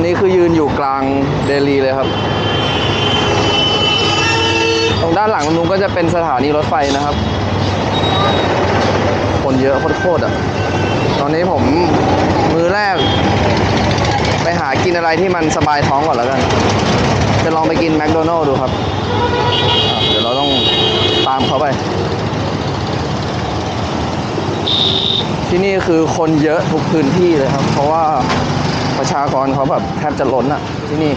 อนนี้คือยืนอยู่กลางเดลีเลยครับ ตรงด้านหลังตรงนู้นก็จะเป็นสถานีรถไฟนะครับ คนเยอะโคตรๆอะ ตอนนี้ผมมือแรก ไปหากินอะไรที่มันสบายท้องก่อนแล้วกัน จะลองไปกินแมคโดนัลล์ดูครับ เดี๋ยวเราต้องตามเขาไป ที่นี่คือคนเยอะทุกพื้นที่เลยครับ เพราะว่า ประชากรเขาแบบแทบจะล้นอะที่นี่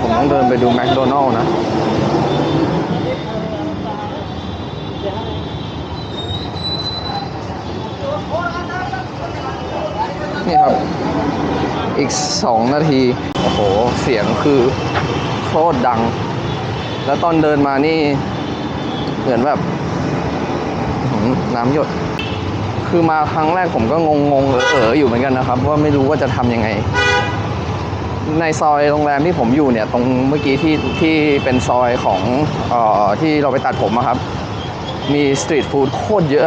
ผมต้องเดินไปดูแมคโดนัลล์นะนี่ครับ อีกสองนาที โอ้โห เสียงคือโคตรดัง แล้วตอนเดินมานี่ เหมือนแบบ น้ำหยด คือมาครั้งแรกผมก็งงงๆเออๆอยู่เหมือนกันนะครับ ว่าไม่รู้ว่าจะทำยังไง ในซอยโรงแรมที่ผมอยู่เนี่ย ตรงเมื่อกี้ที่ที่เป็นซอยของเออที่เราไปตัดผมอะครับ มีสตรีทฟู้ดโคตรเยอะ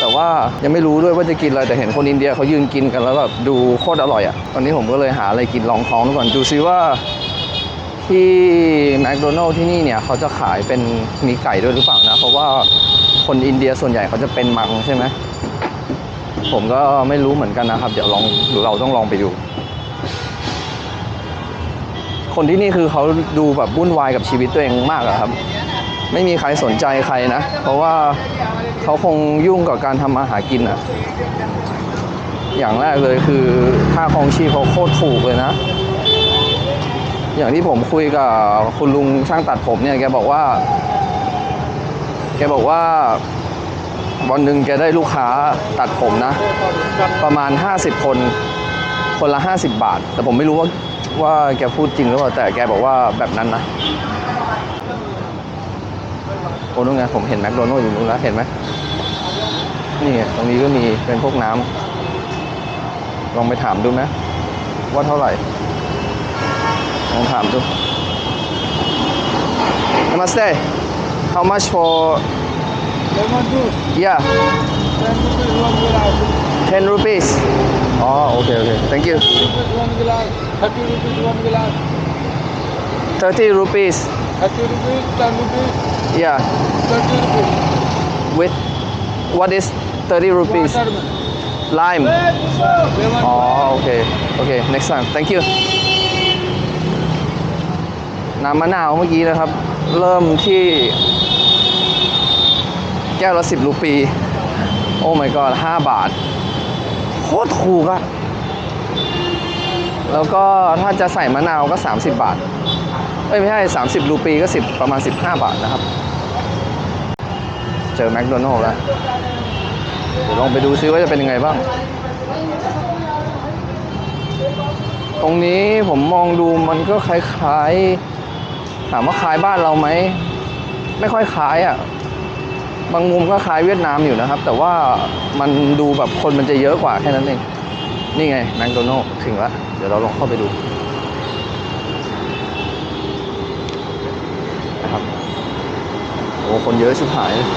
แต่ว่ายังไม่รู้ด้วยว่าจะกินอะไรแต่เห็นคนอินเดียเขายืนกินกันแล้วแบบดูโคตรอร่อยอะ่ะ ตอนนี้ผมก็เลยหาอะไรกินลองท้องดูก่อนดูซิว่าที่แมคโดนัลล์ที่นี่เนี่ยเขาจะขายเป็นมีไก่ด้วยหรือเปล่านะ เพราะว่าคนอินเดียส่วนใหญ่เขาจะเป็นมังใช่ไหม ผมก็ไม่รู้เหมือนกันนะครับ เดี๋ยวลองเราต้องลองไปดู คนที่นี่คือเขาดูแบบวุ่นวายกับชีวิตตัวเองมากอะครับ ไม่มีใครสนใจใครนะ เพราะว่าเขาคงยุ่งกับการทำมาหากินอะอย่างแรกเลยคือค่าครองชีพเขาโคตรถูกเลยนะ อย่างที่ผมคุยกับคุณลุงช่างตัดผมเนี่ย แกบอกว่า แกบอกว่า วันหนึ่งแกได้ลูกค้าตัดผมนะ ประมาณ 50 คน คนละ 50 บาท แต่ผมไม่รู้ว่าว่าแกพูดจริงหรือเปล่าแต่แกบอกว่าแบบนั้นนะโอ้นู่นไงผมเห็นแมคโดนัลล์อยู่นู้นแล้วเห็นไหมนี่ไงตรงนี้ก็มีเป็นพวกน้ำลองไปถามดูไหมว่าเท่าไหร่ลองถามดู Namaste How much for Lemon juice, yeah 10 rupees 10 rupees one glass. อ๋อโอเคโอเค thank you rupees one glass, 30 rupees one glass. 30 rupees 30 rupees, 10 rupees, yeah 30 rupees. with what is 30 rupees Watermelon. lime Lemon อ๋อโอเคโอเค next time thank you น้ำมะนาวเมื่อกี้นะครับ เริ่มที่ แก้วละสิบรูปี โอ้ my god ห้าบาท โคตรถูกอะแล้วก็ถ้าจะใส่มะนาวก็ 30 บาท เอ้ย ไม่ใช่ 30รูปีก็ 10 ประมาณ 15 บาทนะครับ เจอแมคโดนัลล์แล้ว เดี๋ยวลองไปดูซิว่าจะเป็นยังไงบ้าง ตรงนี้ผมมองดูมันก็คล้ายๆ ถามว่าคล้ายบ้านเราไหม ไม่ค่อยคล้ายอะ่ะ บางมุมก็คล้ายเวียดนามอยู่นะครับ แต่ว่ามันดูแบบคนมันจะเยอะกว่าแค่นั้นเอง นี่ไงแมคโดนัลถึงแล้วเดี๋ยวเราลองเข้าไปดูนะครับโอ้คนเยอะชิบหายเลย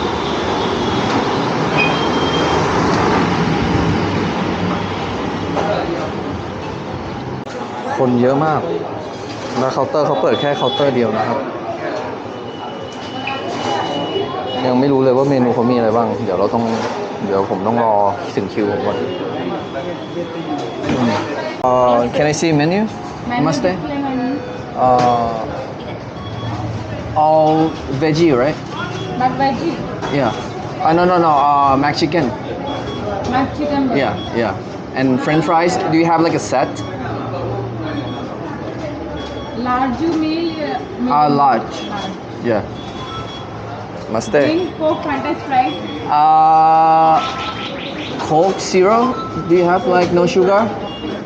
คนเยอะมาก แล้วเคาน์เตอร์เขาเปิดแค่เคาน์เตอร์เดียวนะครับ ยังไม่รู้เลยว่าเมนูเขามีอะไรบ้าง เดี๋ยวเราต้อง เดี๋ยวผมต้องรอถึงคิวผมก่อนเอ่อ can I see menu Menu Namaste display menu. uh all veggie right But veggie. yeah uh, no no no uh mac chicken Mac chicken. burger. yeah yeah and french fries do you have like a set Large meal. uh, Ah, medium. large. Large. yeah must Drink Coke, Fanta, Sprite. Uh, Coke Zero. Do you have like no sugar?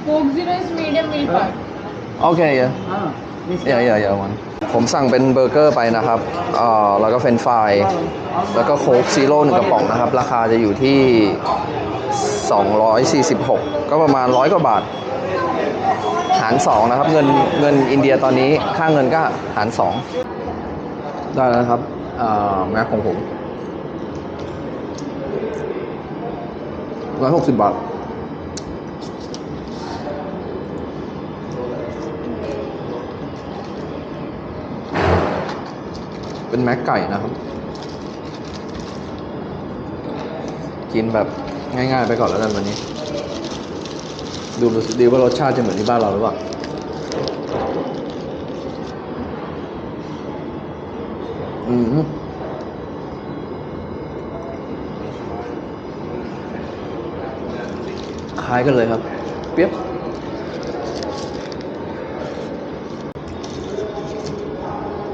Coke Zero is medium meal part. Okay, yeah. Yeah, yeah, yeah, one. ผมสั่งเป็นเบอร์เกอร์ไปนะครับเอ่อแล้วก็เฟรนช์ฟราย แล้วก็โค้กซีโร่หนึ่งกระป๋องนะครับ ราคาจะอยู่ที่ 246 ก็ประมาณร้อยกว่าบาท หาร 2 นะครับ เงินเงินอินเดียตอนนี้ ค่าเงินก็หาร 2 ได้แล้วนะครับ งานของผมร้อยหกสิบบาทเป็นแม็กไก่นะครับ กินแบบง่ายๆไปก่อนแล้วกันวันนี้ ดูดีว่ารสชาติจะเหมือนที่บ้านเราหรือเปล่า คล้ายกันเลยครับ เปียบ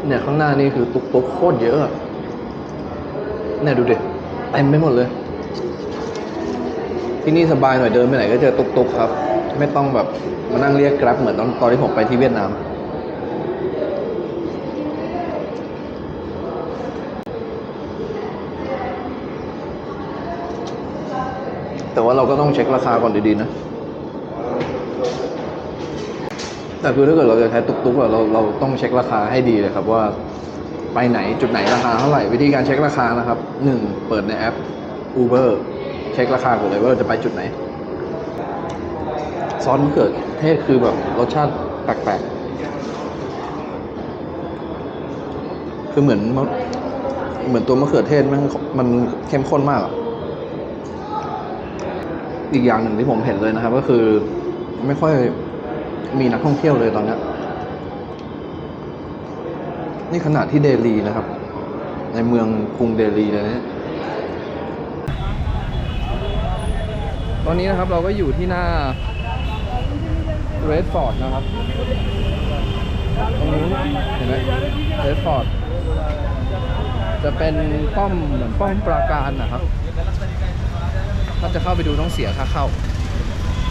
เนี่ยข้างหน้านี่คือตุ๊กตุ๊กโคตรเยอะเนี่ยดูดิเต็มไปหมดเลย ที่นี่สบายหน่อยเดินไปไหนก็เจอตุกตุกครับ ไม่ต้องแบบมานั่งเรียกกร็บเหมือนตอนตอนที่ผมไปที่เวียดนาม แต่ว่าเราก็ต้องเช็คราคาก่อนดีๆนะ แต่คือถ้าเกิดเราจะใช้ตุกๆเราเราต้องเช็คราคาให้ดีเลยครับว่าไปไหนจุดไหนราคาเท่าไหร่วิธีการเช็คราคานะครับหนึ่งเปิดในแอป Uber เช็คราคาก่อนเลยว่าเราจะไปจุดไหนซอสมะเขือเทศคือแบบรสชาติแปลกๆ คือเหมือนมะเหมือนตัวมะเขือเทศมันมันเข้มข้นมากอะ อีกอย่างหนึ่งที่ผมเห็นเลยนะครับ ก็คือไม่ค่อยมีนักท่องเที่ยวเลยตอนนี้นี่ขนาดที่เดลีนะครับ ในเมืองกรุงเดลีเลยนะตอนนี้นะครับเราก็อยู่ที่หน้าเรดฟอร์ดนะครับตรงนู้นเห็นไหมเรดฟอร์ดจะเป็นป้อมเหมือนป้อมปราการนะครับ ถ้าจะเข้าไปดูต้องเสียค่าเข้า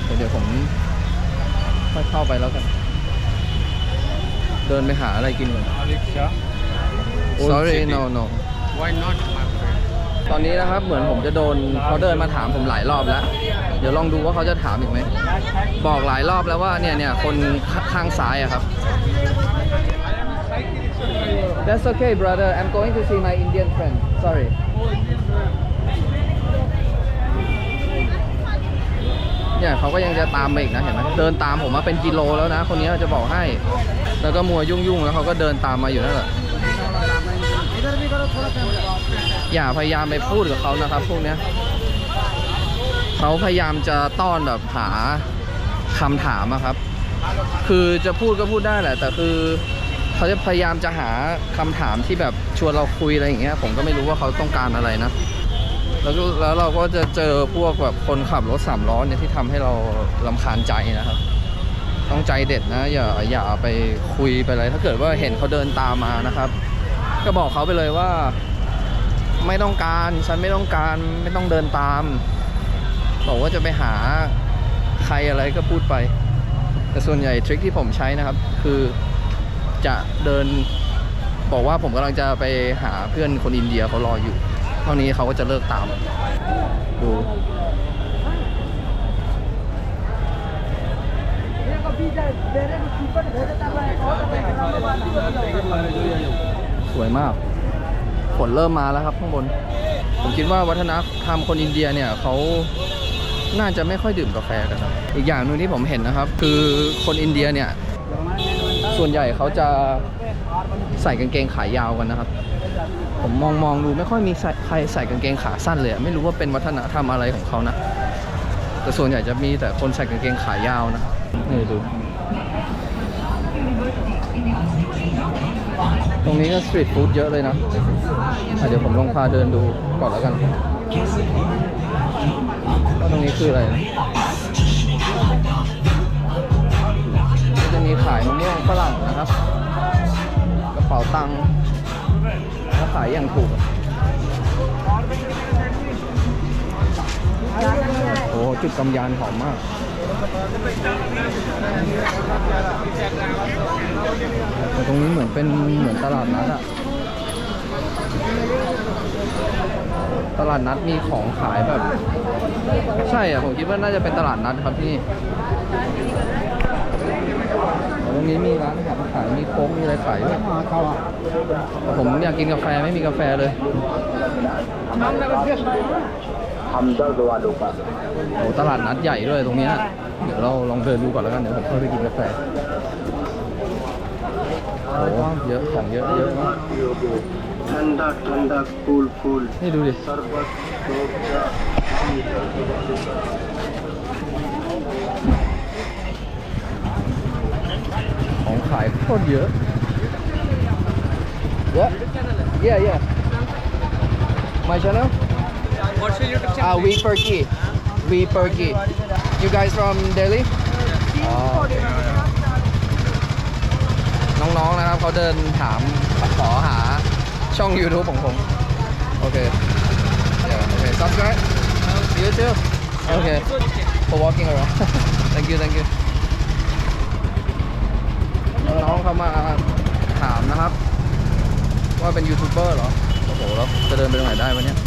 เดี๋ยวเดี๋ยวผมค่อยเข้าไปแล้วกัน เดินไปหาอะไรกินก่อน Alexa. sorry no no Why not, my friend? ตอนนี้นะครับเหมือนผมจะโดนเขาเดินมาถามผมหลายรอบแล้ว เดี๋ยวลองดูว่าเขาจะถามอีกไหม บอกหลายรอบแล้วว่าเนี่ยเนี่ยคนข้างซ้ายอะครับ That's okay brother I'm going to see my Indian friend sorry เนี่ยเขาก็ยังจะตามมาอีกนะเห็นไหมเดินตามผมมาเป็นกิโลแล้วนะ คนนี้จะบอกให้ แล้วก็มัวยุ่งๆแล้วเขาก็เดินตามมาอยู่นั่นแหละอย่าพยายามไปพูดกับเขานะครับ พวกเนี้ยเขาพยายามจะต้อนแบบหาคำถามอะครับ คือจะพูดก็พูดได้แหละ แต่คือเขาจะพยายามจะหาคำถามที่แบบชวนเราคุยอะไรอย่างเงี้ย ผมก็ไม่รู้ว่าเขาต้องการอะไรนะ แล้วแล้วเราก็จะเจอพวกแบบคนขับรถสามล้อเนี่ยที่ทำให้เราลำคาญใจนะครับ ต้องใจเด็ดนะ อย่าอย่าไปคุยไปอะไร ถ้าเกิดว่าเห็นเขาเดินตามมานะครับ ก็บอกเขาไปเลยว่า ไม่ต้องการฉันไม่ต้องการไม่ต้องเดินตามบอกว่าจะไปหาใครอะไรก็พูดไป แต่ส่วนใหญ่ทริคที่ผมใช้นะครับ คือจะเดินบอกว่าผมกำลังจะไปหาเพื่อนคนอินเดียเขารออยู่ เท่านี้เขาก็จะเลิกตามดูสวยมากฝนเริ่มมาแล้วครับข้างบน ผมคิดว่าวัฒนธรรมคนอินเดียเนี่ยเขาน่าจะไม่ค่อยดื่มกาแฟกันนะอีกอย่างหนึ่งที่ผมเห็นนะครับ คือคนอินเดียเนี่ย ส่วนใหญ่เขาจะใส่กางเกงขายาวกันนะครับ ผมมองมองดูไม่ค่อยมีใครใส่กางเกงขาสั้นเลยไม่รู้ว่าเป็นวัฒนธรรมอะไรของเขานะแต่ส่วนใหญ่จะมีแต่คนใส่กางเกงขายาวนะนี่ดู ตรงนี้ก็สตรีทฟู้ดเยอะเลยนะอะเดี๋ยวผมลองพาเดินดูก่อนแล้วกันว่าตรงนี้คืออะไรนะจะมีขายมะม่วงฝรั่งนะครับ กระเป๋าตังค์ ขายอย่างถูกโอ้จุดกำยานหอมมากแต่ตรงนี้เหมือนเป็นเหมือนตลาดนัดอะตลาดนัดมีของขายแบบ ใช่อะผมคิดว่าน่าจะเป็นตลาดนัดครับที่นี่ ตรงนี้มีร้านอาหขายมีโค้งมีอะไรขายด้วยผมอยากกินกาแฟไม่มีกาแฟเลยทำเจ้าตัวดูปะโอ้ตลาดนัดใหญ่ด้วยตรงนี้เดี๋ยวเราลองเดินดูก่อนแล้วกันเดี๋ยวผมเข้าไปกินกาแฟโอ้เยอะของเยอะเยอะมากนี่ดูดิ ขายโคตรเยอะ เยอะ yeah yeah my channel What's your YouTube channel? ah we Perky we Perky you guys from Delhi อ๋อน้องๆนะครับเขาเดินถามขอหาช่อง YouTube ของผม โอเค yeah okay subscribe you too okay for walking around thank you thank you น้องๆเขามาถามนะครับ ว่าเป็นยูทูบเบอร์เหรอ โอ้โหแล้วจะเดินไปตรงไหนได้วะเนี่ย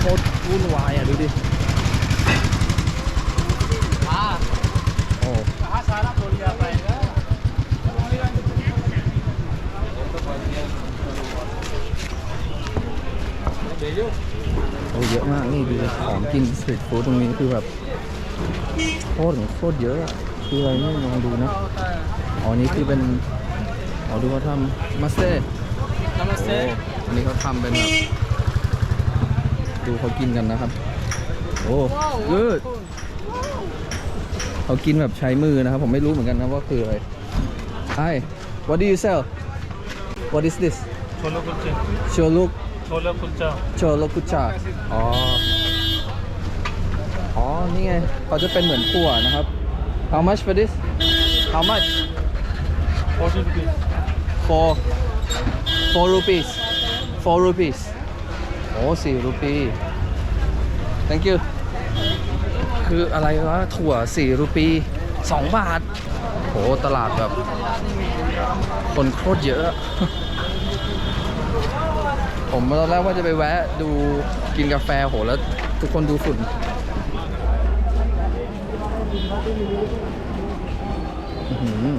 โคตรวุ่นวายอะ ดูดิโอ้ โอ้เยอะมากนี่ดูดิของกินสตรีทฟู้ดตรงนี้คือแบบโคตรโคตรเยอะอะคืออะไรไม่ลองดูนะ อ๋อนี่คือเป็นอ๋อดูเขาทำมาสเต้ Namaste. อันนี้เขาทำเป็นแบบดูเขากินกันนะครับ โอ้กูดเขากินแบบใช้มือนะครับ ผมไม่รู้เหมือนกันนะว่าคืออะไร Hi what do you sell what is this Cholo kulcha. โชลุก Chola kulcha. โชลุกุชาอ๋อ อ๋อ นี่ไงเขาจะเป็นเหมือนขั่วนะครับ how much for this how much 40 rupees. four four rupees four rupees โอ้สี่รูปี thank you คืออะไรวะ ถั่วสี่รูปีสองบาท โห ตลาดแบบ คนโคตรเยอะ ผมตอนแรกว่าจะไปแวะดูกินกาแฟโหแล้วทุกคนดูฝุ่น อือ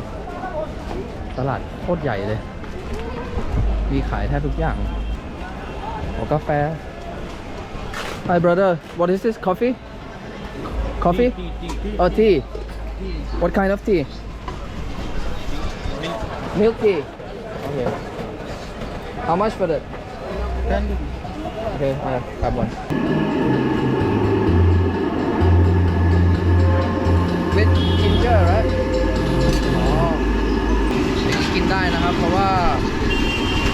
ตลาดโคตรใหญ่เลย มีขายแทบทุกอย่างโอ้กาแฟ Hi brother what is this coffee coffee Tea, tea, tea. oh tea what kind of tea milk tea okay how much for that 10 rupees. okay I grab one with ginger right อ๋ออย่างนี้ กินได้นะครับ เพราะว่า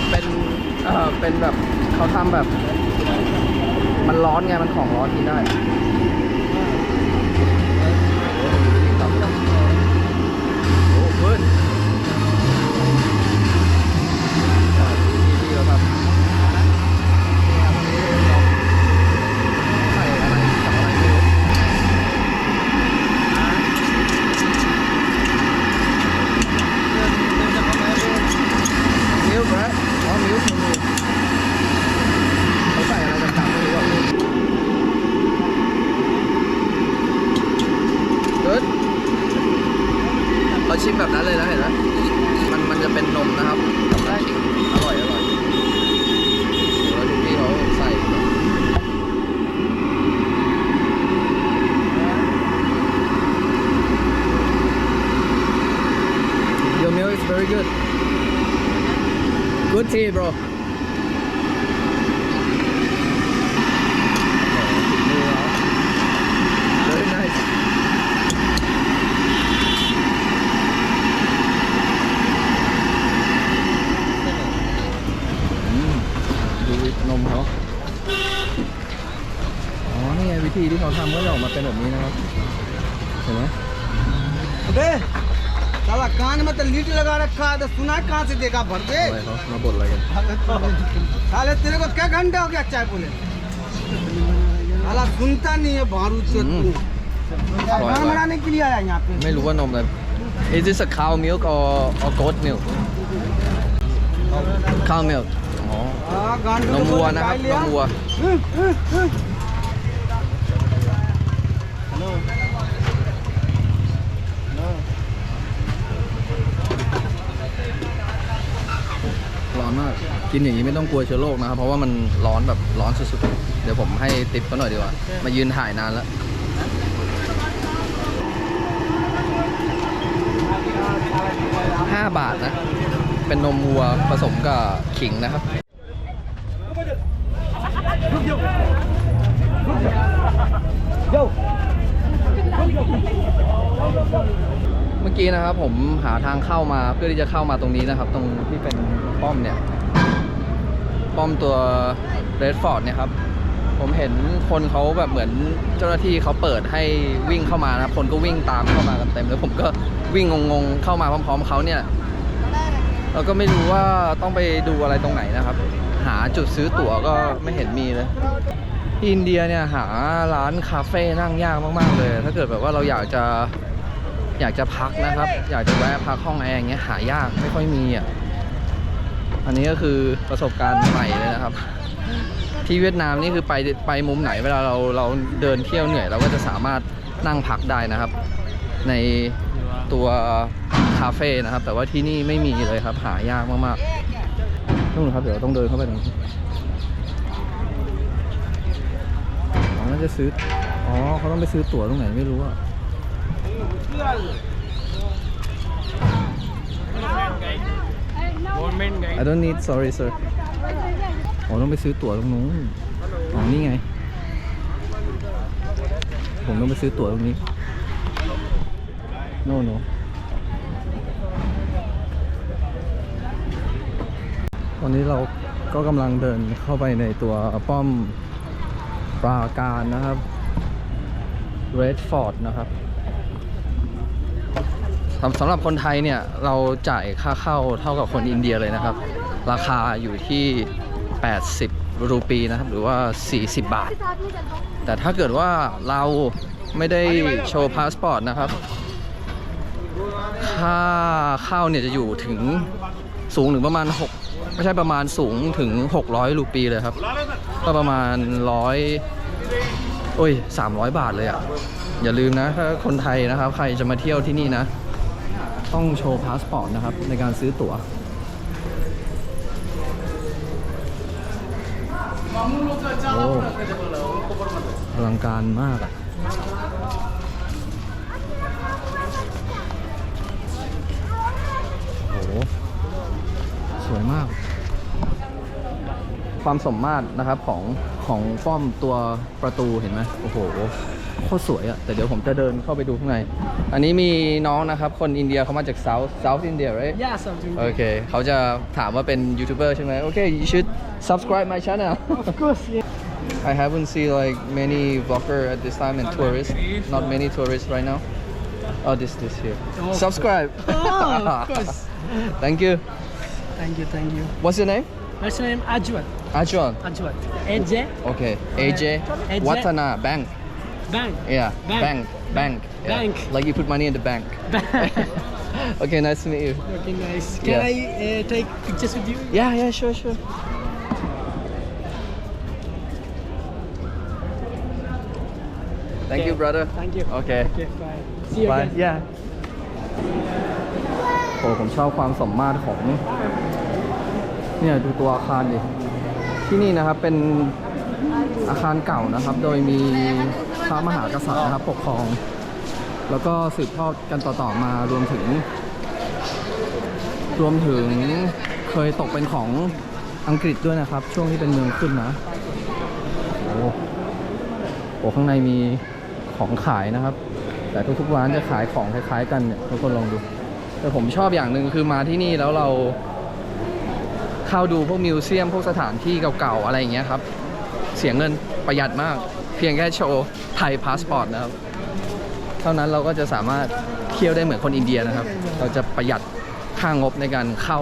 เป็นเอ่อเป็นแบบเขาทำแบบ มันร้อนไงมันของร้อนกินได้โอ้เพื่อนที่เราทำใส่อะไรกับอะไรไม่รู้ มิลค์นะอ๋อมิลค์คือเขาใส่อะไรต่างๆไม่รู้อะเกิดเรา ชิมแบบนั้นเลยนะเห็นไหมมันมันจะเป็นนมนะครับได้ชิมอร่อยอร่อยแล้วทุกที่เขาใส่แบบ Your meal is very good. Good tea, bro. เห็นไหม अबे साला कान में तो लीट लगा रखा है तो सुना कहाँ से देगा भर दे อะไรเขามาบ่นอะไรกัน साले तेरे को क्या घंटे हो गया चाय बोले साला सुनता नहीं है भारू से हम्म। तू वाह, गान वाह। बनाने के लिए आया यहाँ पे ไม่รู้ว่านมอะไร Is this a cow milk or or goat milk cow milk อ๋อ हाँ गांड นมวัวนะครับ นมวัว กินอย่างนี้ไม่ต้องกลัวเชื้อโรคนะครับ เพราะว่ามันร้อนแบบร้อนสุดๆ เดี๋ยวผมให้ติปเขาหน่อยดีกว่า มายืนถ่ายนานแล้ว ห้าบาทนะ เป็นนมวัวผสมกับขิงนะครับ เมื่อกี้นะครับผมหาทางเข้ามาเพื่อที่จะเข้ามาตรงนี้นะครับ ตรงที่เป็นป้อมเนี่ย ป้อมตัวเรดฟอร์ดเนี่ยครับผมเห็นคนเขาแบบเหมือนเจ้าหน้าที่เขาเปิดให้วิ่งเข้ามานะคนก็วิ่งตามเข้ามากันเต็มแล้วผมก็วิ่งงงๆเข้ามาพร้อม ๆเขาเนี่ยเราก็ไม่รู้ว่าต้องไปดูอะไรตรงไหนนะครับ หาจุดซื้อตั๋วก็ไม่เห็นมีเลยอินเดียเนี่ยหาร้านคาเฟ่นั่งยากมากๆเลย ถ้าเกิดแบบว่าเราอยากจะอยากจะพักนะครับ อยากจะแวะพักห้องแอร์อย่างเงี้ยหายากไม่ค่อยมีอะ อันนี้ก็คือประสบการณ์ใหม่เลยนะครับ ที่เวียดนามนี่คือไปไปมุมไหนเวลาเราเราเดินเที่ยวเหนื่อยเราก็จะสามารถนั่งพักได้นะครับ ในตัวคาเฟ่นะครับ แต่ว่าที่นี่ไม่มีเลยครับ หายากมากๆนู่นครับเดี๋ยวต้องเดินเข้าไปตรงนี้น่าจะซื้อ อ๋อเขาต้องไปซื้อตั๋วตรงไหนไม่รู้อะเ I don't need sorry sir อ๋อต้องไปซื้อตั๋วตรงนู้นอ๋อนี่ไง ผมต้องไปซื้อตั๋วตรงนี้ no no ตอนนี้เราก็กำลังเดินเข้าไปในตัวป้อมปราการนะครับ Redford นะครับ สำหรับคนไทยเนี่ยเราจ่ายค่าเข้าเท่ากับคนอินเดียเลยนะครับ ราคาอยู่ที่ 80 รูปีนะครับ หรือว่า 40 บาท แต่ถ้าเกิดว่าเราไม่ได้โชว์พาสปอร์ตนะครับ ค่าเข้าเนี่ยจะอยู่ถึงสูงถึงประมาณ 6 ไม่ใช่ประมาณสูงถึง 600 รูปีเลยครับ ก็ประมาณร้อยโอ้ย 300 บาทเลยอะ่ะอย่าลืมนะถ้าคนไทยนะครับ ใครจะมาเที่ยวที่นี่นะ ต้องโชว์พาสปอร์ตนะครับ ในการซื้อตั๋วโอ้อลังการมากอะโอ้โห สวยมาก ความสมมาตรนะครับของของป้อมตัวประตูเห็นไหมโอ้โห คตรสวยอะแต่เดี๋ยวผมจะเดินเข้าไปดูข้างใน อันนี้มีน้องนะครับ คนอินเดียเขามาจาก South South India right Yeah, something. โอเคเขาจะถามว่าเป็นยูทูบเบอร์ใช่ไหมโอเค you should subscribe my channel Of course, yeah. I haven't seen like many vlogger at this time and tourists not many tourists right now oh this this here Oh. subscribe Oh, of course. thank you Thank you, thank you. what's your name What's your name? Ajwat. Ajwan Ajwat. AJ. okay AJ AJ. Watana Bank Bank. Yeah, Bank. bank, bank, yeah. Bank. Like you put money in the bank. okay, nice to meet you. Okay, nice. Can Yeah. I uh, take pictures with you? Yeah, yeah, sure, sure. Thank you, brother. Thank you. Okay. Okay, bye. See you Bye. again. Yeah. โอ้ผมชอบความสมมาตรของ เนี่ยดูตัวอาคารดิ ที่นี่นะครับเป็นอาคารเก่านะครับ โดยมี พระมหากษัตริย์นะครับปกครอง แล้วก็สืบทอดกันต่อๆมารวมถึง รวมถึงเคยตกเป็นของอังกฤษด้วยนะครับ ช่วงที่เป็นเมืองขึ้นนะโอ้โหข้างในมีของขายนะครับ แต่ทุกๆร้านจะขายของคล้ายๆ กันเนี่ยทุกคนลองดู แต่ผมชอบอย่างหนึ่งคือมาที่นี่แล้วเราเข้าดูพวกมิวเซียมพวกสถานที่เก่าๆอะไรอย่างเงี้ยครับ เสียเงินประหยัดมาก เพียงแค่โชว์ไทยพาสปอร์ตนะครับ เท่านั้นเราก็จะสามารถเที่ยวได้เหมือนคนอินเดียนะครับ เราจะประหยัดค่างบในการเข้า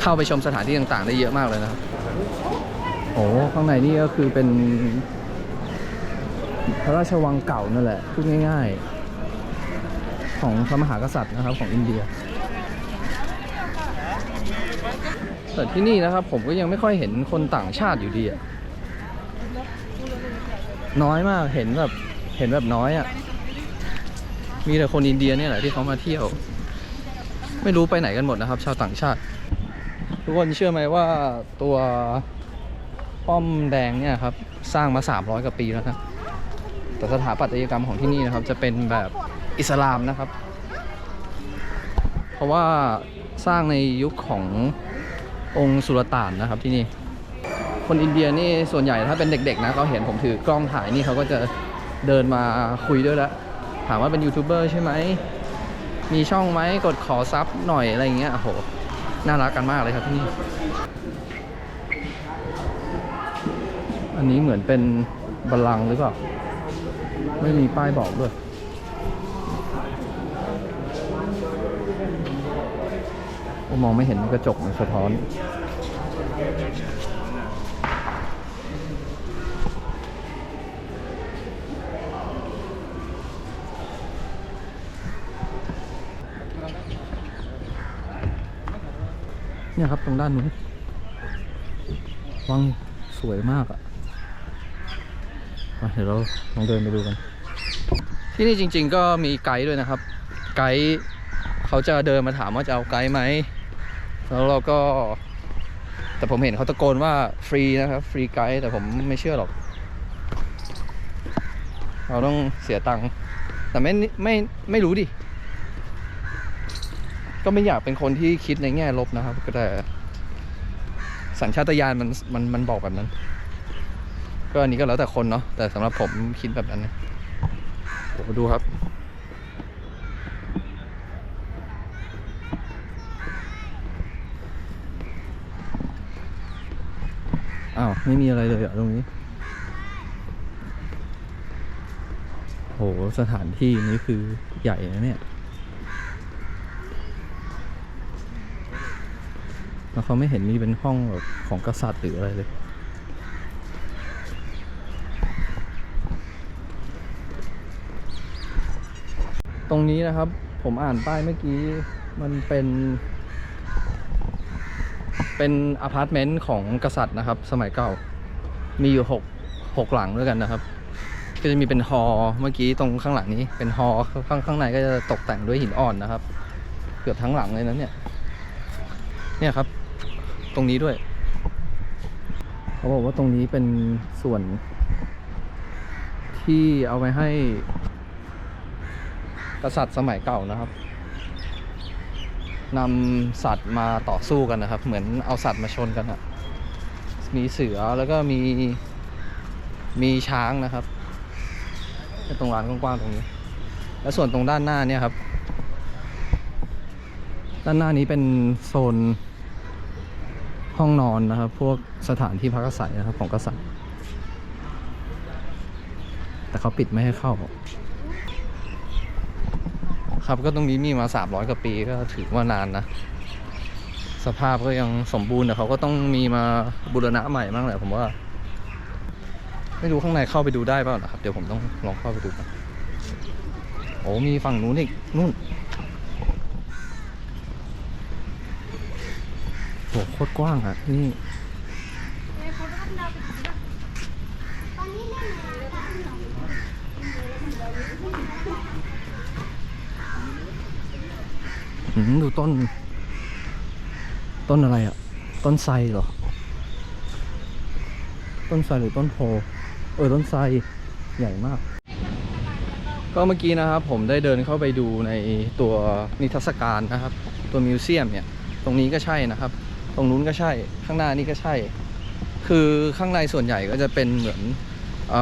เข้าไปชมสถานที่ต่างๆ ได้เยอะมากเลยนะครับ โอ้ข้างในนี่ก็คือเป็นพระราชวังเก่านั่นแหละพูดง่าย ๆ ของพระมหากษัตริย์นะครับของอินเดียแต่ที่นี่นะครับผมก็ยังไม่ค่อยเห็นคนต่างชาติอยู่ดีอะ น้อยมากเห็นแบบเห็นแบบน้อยอะมีแต่คนอินเดียเนี่ยแหละที่เขามาเที่ยว ไม่รู้ไปไหนกันหมดนะครับ ชาวต่างชาติ ทุกคนเชื่อไหมว่าตัวป้อมแดงเนี่ยครับ สร้างมา 300 กว่าปีแล้วนะแต่สถาปัตยกรรมของที่นี่นะครับ จะเป็นแบบอิสลามนะครับ เพราะว่าสร้างในยุคขององค์สุลต่านนะครับที่นี่ คนอินเดียนี่ส่วนใหญ่ถ้าเป็นเด็กๆนะเขาเห็นผมถือกล้องถ่ายนี่เขาก็จะเดินมาคุยด้วยล้วถามว่าเป็นยูทูบเบอร์ใช่ไหมมีช่องไหมกดขอซับหน่อยอะไรอย่างเงี้ยโอ้โหน่ารักกันมากเลยครับที่นี่ อันนี้เหมือนเป็นบัลลังก์หรือเปล่า ไม่มีป้ายบอกด้วยมองไม่เห็นกระจกมันสะท้อน เนี่ยครับตรงด้านนู้นวังสวยมากอะมาเดี๋ยวเราลองเดินไปดูกัน ที่นี่จริง ๆ ก็มีไกด์ด้วยนะครับ ไกด์เขาจะเดินมาถามว่าจะเอาไกด์ไหมแล้วเราก็ แต่ผมเห็นเขาตะโกนว่าฟรีนะครับ ฟรีไกด์แต่ผมไม่เชื่อหรอก เราต้องเสียตังค์แต่ไม่ไม่ไม่รู้ดิ ก็ไม่อยากเป็นคนที่คิดในแง่ลบนะครับ ก็แต่สัญชาตญาณมันมันมันบอกแบบนั้น ก็อันนี้ก็แล้วแต่คนเนาะแต่สำหรับผมคิดแบบนั้นนะโอ้ดูครับอ้าว ไม่มีอะไรเลยอะตรงนี้ โห สถานที่นี้คือใหญ่นะเนี่ย แล้วเขาไม่เห็นมีเป็นห้องแบบของกษัตริย์หรืออะไรเลย ตรงนี้นะครับผมอ่านป้ายเมื่อกี้มันเป็น เป็นอพาร์ตเมนต์ของกษัตริย์นะครับ สมัยเก่า มีอยู่หกหกหลังด้วยกันนะครับ ก็จะมีเป็นฮอเมื่อกี้ตรงข้างหลังนี้เป็นฮอข้างข้างในก็จะตกแต่งด้วยหินอ่อนนะครับ เกือบทั้งหลังเลยนะเนี่ยเนี่ยครับ ตรงนี้ด้วย เขาบอกว่าตรงนี้เป็นส่วน ที่เอาไว้ให้ กษัตริย์สมัยเก่านะครับนำสัตว์มาต่อสู้กันนะครับ เหมือนเอาสัตว์มาชนกันอะมีเสือแล้วก็มีมีช้างนะครับตรงร้านกว้างๆตรงนี้ แล้วส่วนตรงด้านหน้าเนี่ยครับ ด้านหน้านี้เป็นโซน ห้องนอนนะครับ พวกสถานที่พักอาศัยนะครับของกษัตริย์ แต่เขาปิดไม่ให้เข้า ครับก็ตรงนี้มีมา 300 กว่าปีก็ถือว่านานนะ สภาพก็ยังสมบูรณ์แต่เขาก็ต้องมีมาบูรณะใหม่บ้างแหละผมว่า ไม่รู้ข้างในเข้าไปดูได้เปล่านะครับ เดี๋ยวผมต้องลองเข้าไปดูกันโอ้มีฝั่งนู้นอีกนู่น โหโค ตรกว้างอะ นี่ดูต้น ต้นอะไรอะ ต้นไทรเหรอ ต้นไทรหรือต้นโพ เออ ต้นไทรใหญ่มาก ก็เมื่อกี้นะครับ ผมได้เดินเข้าไปดูในตัวนิทรรศการนะครับ ตัวมิวเซียมเนี่ย ตรงนี้ก็ใช่นะครับ ตรงนู้นก็ใช่ ข้างหน้านี่ก็ใช่ คือข้างในส่วนใหญ่ก็จะเป็นเหมือนอ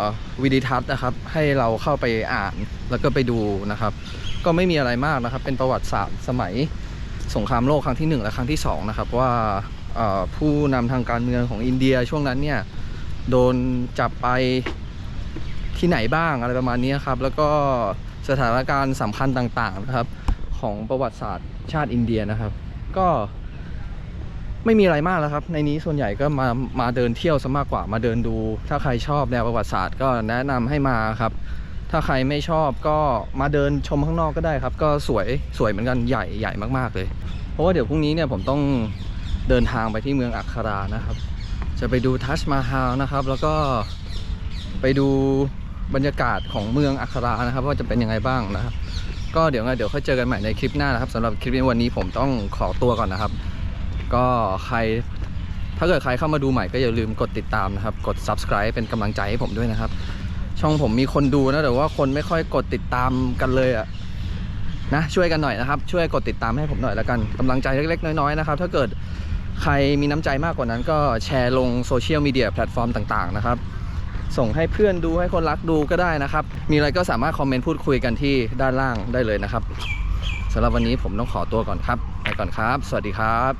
อวิดีทัศน์นะครับ ให้เราเข้าไปอ่านแล้วก็ไปดูนะครับ ก็ไม่มีอะไรมากนะครับ เป็นประวัติศาสตร์สมัยสงครามโลกครั้งที่หนึ่งและครั้งที่สองนะครับ ว่าผู้นำทางการเมืองของอินเดียช่วงนั้นเนี่ย โดนจับไปที่ไหนบ้างอะไรประมาณนี้ครับ แล้วก็สถานการณ์สำคัญต่างๆนะครับ ของประวัติศาสตร์ชาติอินเดียนะครับ ก็ ไม่มีอะไรมากแล้วครับ ในนี้ส่วนใหญ่ก็มามาเดินเที่ยวซะมากกว่ามาเดินดู ถ้าใครชอบแนวประวัติศาสตร์ก็แนะนำให้มาครับ ถ้าใครไม่ชอบก็มาเดินชมข้างนอกก็ได้ครับ ก็สวยสวยเหมือนกันใหญ่ใหญ่มากๆเลย เพราะว่าเดี๋ยวพรุ่งนี้เนี่ยผมต้องเดินทางไปที่เมืองอัครานะครับ จะไปดูทัชมาฮาลนะครับ แล้วก็ไปดูบรรยากาศของเมืองอัครานะครับ ว่าจะเป็นยังไงบ้างนะครับ ก็เดี๋ยวไงเดี๋ยวค่อยเจอกันใหม่ในคลิปหน้านะครับสำหรับคลิปนี้วันนี้ผมต้องขอตัวก่อนนะครับ ก็ใครถ้าเกิดใครเข้ามาดูใหม่ก็อย่าลืมกดติดตามนะครับ กด subscribe เป็นกำลังใจให้ผมด้วยนะครับ ช่องผมมีคนดูนะแต่ว่าคนไม่ค่อยกดติดตามกันเลยอะนะช่วยกันหน่อยนะครับ ช่วยกดติดตามให้ผมหน่อยแล้วกันกำลังใจเล็ก ๆ น้อยๆนะครับ ถ้าเกิดใครมีน้ำใจมากกว่านั้น ก็แชร์ลงโซเชียลมีเดียแพลตฟอร์มต่างๆนะครับ ส่งให้เพื่อนดูให้คนรักดูก็ได้นะครับ มีอะไรก็สามารถคอมเมนต์พูดคุยกันที่ด้านล่างได้เลยนะครับสำหรับวันนี้ผมต้องขอตัวก่อนครับไปก่อนครับ สวัสดีครับ